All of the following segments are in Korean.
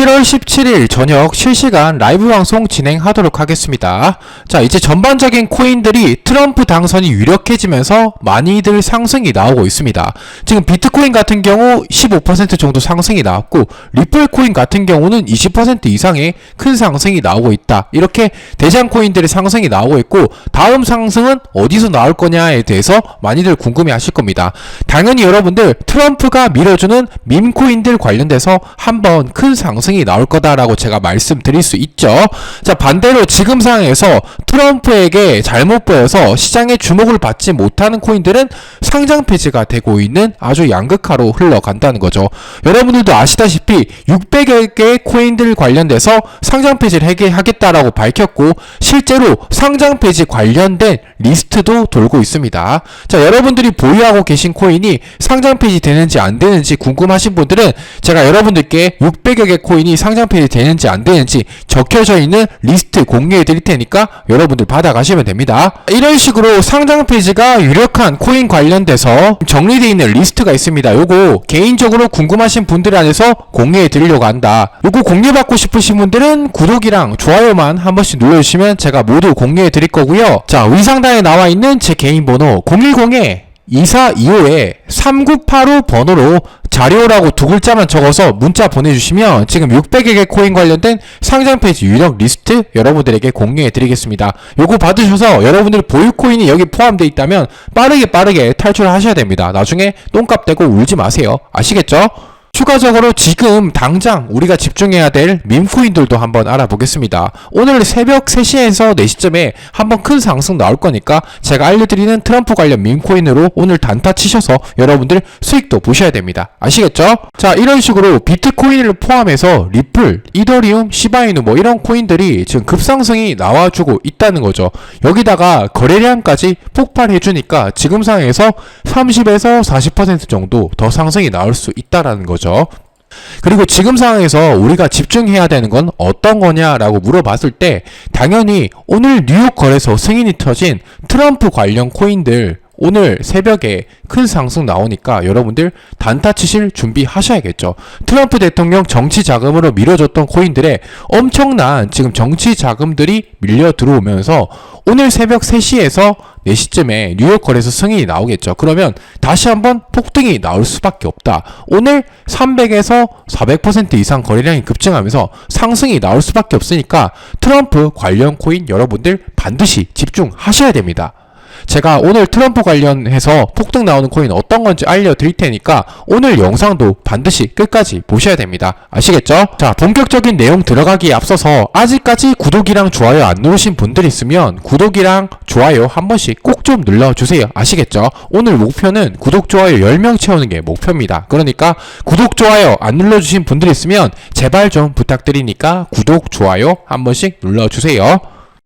7월 17일 저녁 실시간 라이브 방송 진행하도록 하겠습니다. 자, 이제 전반적인 코인들이 트럼프 당선이 유력해지면서 많이들 상승이 나오고 있습니다. 지금 비트코인 같은 경우 15% 정도 상승이 나왔고, 리플 코인 같은 경우는 20% 이상의 큰 상승이 나오고 있다. 이렇게 대장 코인들의 상승이 나오고 있고, 다음 상승은 어디서 나올 거냐에 대해서 많이들 궁금해 하실 겁니다. 당연히 여러분들 트럼프가 밀어주는 밈코인들 관련돼서 한번 큰 상승 이 나올 거다라고 제가 말씀드릴 수 있죠. 자, 반대로 지금 상황에서 트럼프에게 잘못 보여서 시장의 주목을 받지 못하는 코인들은 상장 폐지가 되고 있는 아주 양극화로 흘러간다는 거죠. 여러분들도 아시다시피 600여 개의 코인들 관련돼서 상장 폐지를 하겠다라고 밝혔고 실제로 상장 폐지 관련된 리스트도 돌고 있습니다. 자, 여러분들이 보유하고 계신 코인이 상장 폐지 되는지 안 되는지 궁금하신 분들은 제가 여러분들께 600여 개 코인이 상장 폐지 되는지 안 되는지 적혀져 있는 리스트 공유해 드릴 테니까 여러분들 받아가시면 됩니다. 이런 식으로 상장 폐지가 유력한 코인 관련돼서 정리되어 있는 리스트가 있습니다. 요거 개인적으로 궁금하신 분들 안에서 공유해 드리려고 한다. 요거 공유받고 싶으신 분들은 구독이랑 좋아요만 한 번씩 눌러주시면 제가 모두 공유해 드릴 거고요. 자, 위상단 에 나와 있는 제 개인 번호 010에 2425에 3985 번호로 자료라고 두 글자만 적어서 문자 보내주시면 지금 600여 개 코인 관련된 상장 페이지 유력 리스트 여러분들에게 공유해 드리겠습니다. 요거 받으셔서 여러분들 보유 코인이 여기 포함되어 있다면 빠르게 빠르게 탈출하셔야 됩니다. 나중에 똥값 대고 울지 마세요. 아시겠죠? 추가적으로 지금 당장 우리가 집중해야 될 밈코인들도 한번 알아보겠습니다. 오늘 새벽 3시에서 4시쯤에 한번 큰 상승 나올 거니까 제가 알려드리는 트럼프 관련 밈코인으로 오늘 단타 치셔서 여러분들 수익도 보셔야 됩니다. 아시겠죠? 자 이런 식으로 비트코인을 포함해서 리플, 이더리움, 시바이누 뭐 이런 코인들이 지금 급상승이 나와주고 있다는 거죠. 여기다가 거래량까지 폭발해주니까 지금 상황에서 30에서 40% 정도 더 상승이 나올 수 있다라는 거죠. 거죠. 그리고 지금 상황에서 우리가 집중해야 되는 건 어떤 거냐라고 물어봤을 때 당연히 오늘 뉴욕 거래소 승인이 터진 트럼프 관련 코인들 오늘 새벽에 큰 상승 나오니까 여러분들 단타 치실 준비하셔야겠죠. 트럼프 대통령 정치 자금으로 밀어줬던 코인들의 엄청난 지금 정치 자금들이 밀려 들어오면서 오늘 새벽 3시에서 4시쯤에 뉴욕 거래소 승인이 나오겠죠. 그러면 다시 한번 폭등이 나올 수밖에 없다. 오늘 300에서 400% 이상 거래량이 급증하면서 상승이 나올 수밖에 없으니까 트럼프 관련 코인 여러분들 반드시 집중하셔야 됩니다. 제가 오늘 트럼프 관련해서 폭등 나오는 코인 어떤 건지 알려드릴 테니까 오늘 영상도 반드시 끝까지 보셔야 됩니다. 아시겠죠? 자, 본격적인 내용 들어가기에 앞서서 아직까지 구독이랑 좋아요 안 누르신 분들 있으면 구독이랑 좋아요 한 번씩 꼭 좀 눌러주세요. 아시겠죠? 오늘 목표는 구독, 좋아요 10명 채우는 게 목표입니다. 그러니까 구독, 좋아요 안 눌러주신 분들 있으면 제발 좀 부탁드리니까 구독, 좋아요 한 번씩 눌러주세요.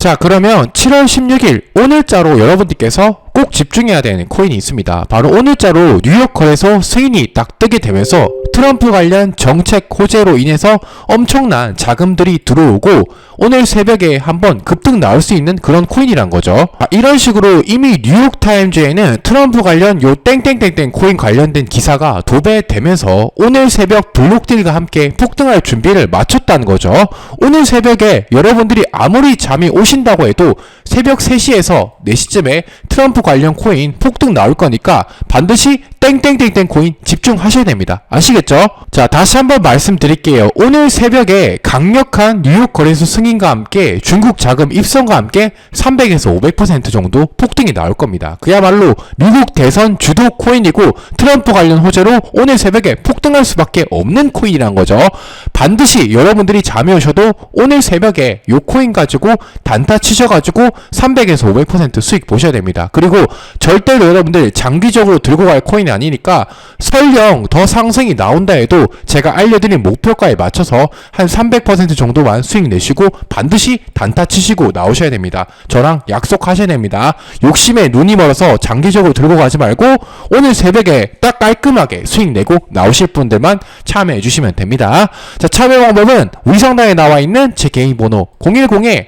자 그러면 7월 16일 오늘자로 여러분들께서 꼭 집중해야 되는 코인이 있습니다. 바로 오늘자로 뉴욕 거래소 승인이 딱 뜨게 되면서 트럼프 관련 정책 호재로 인해서 엄청난 자금들이 들어오고 오늘 새벽에 한번 급등 나올 수 있는 그런 코인이란 거죠. 아, 이런 식으로 이미 뉴욕타임즈에는 트럼프 관련 요 땡땡땡땡 코인 관련된 기사가 도배되면서 오늘 새벽 블록딜과 함께 폭등할 준비를 마쳤다는 거죠. 오늘 새벽에 여러분들이 아무리 잠이 오신다고 해도 새벽 3시에서 4시쯤에 트럼프 관련 코인 폭등 나올 거니까 반드시 땡땡땡땡 코인 집중하셔야 됩니다. 아시겠죠? 자, 다시 한번 말씀드릴게요. 오늘 새벽에 강력한 뉴욕 거래소 승인과 함께 중국 자금 입성과 함께 300에서 500% 정도 폭등이 나올 겁니다. 그야말로 미국 대선 주도 코인이고 트럼프 관련 호재로 오늘 새벽에 폭등할 수밖에 없는 코인이란 거죠. 반드시 여러분들이 잠이 오셔도 오늘 새벽에 요 코인 가지고 단타 치셔가지고 300에서 500% 수익 보셔야 됩니다. 그리고 절대로 여러분들 장기적으로 들고 갈 코인이 아니니까 설령 더 상승이 나 온다 해도 제가 알려드린 목표가에 맞춰서 한 300% 정도만 수익 내시고 반드시 단타 치시고 나오셔야 됩니다. 저랑 약속하셔야 됩니다. 욕심에 눈이 멀어서 장기적으로 들고 가지 말고 오늘 새벽에 딱 깔끔하게 수익 내고 나오실 분들만 참여해 주시면 됩니다. 자, 참여 방법은 위성당에 나와 있는 제 개인 번호 010에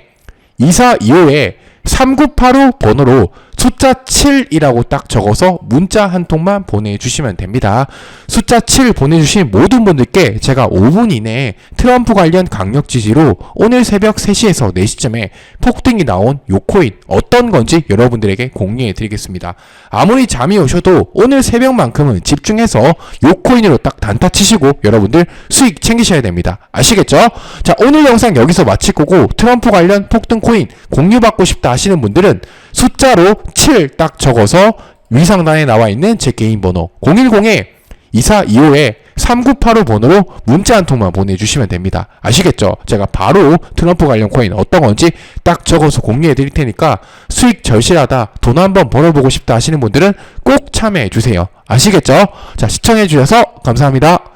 2425에 3985 번호로 숫자 7이라고 딱 적어서 문자 한 통만 보내주시면 됩니다. 숫자 7 보내주신 모든 분들께 제가 5분 이내에 트럼프 관련 강력 지지로 오늘 새벽 3시에서 4시쯤에 폭등이 나온 요 코인 어떤 건지 여러분들에게 공유해 드리겠습니다. 아무리 잠이 오셔도 오늘 새벽만큼은 집중해서 요 코인으로 딱 단타 치시고 여러분들 수익 챙기셔야 됩니다. 아시겠죠? 자, 오늘 영상 여기서 마칠 거고 트럼프 관련 폭등 코인 공유받고 싶다 하시는 분들은 숫자로 7 딱 적어서 위상단에 나와 있는 제 개인 번호 010에 2425에 3985 번호로 문자 한 통만 보내주시면 됩니다. 아시겠죠? 제가 바로 트럼프 관련 코인 어떤 건지 딱 적어서 공유해 드릴 테니까 수익 절실하다, 돈 한번 벌어보고 싶다 하시는 분들은 꼭 참여해 주세요. 아시겠죠? 자, 시청해 주셔서 감사합니다.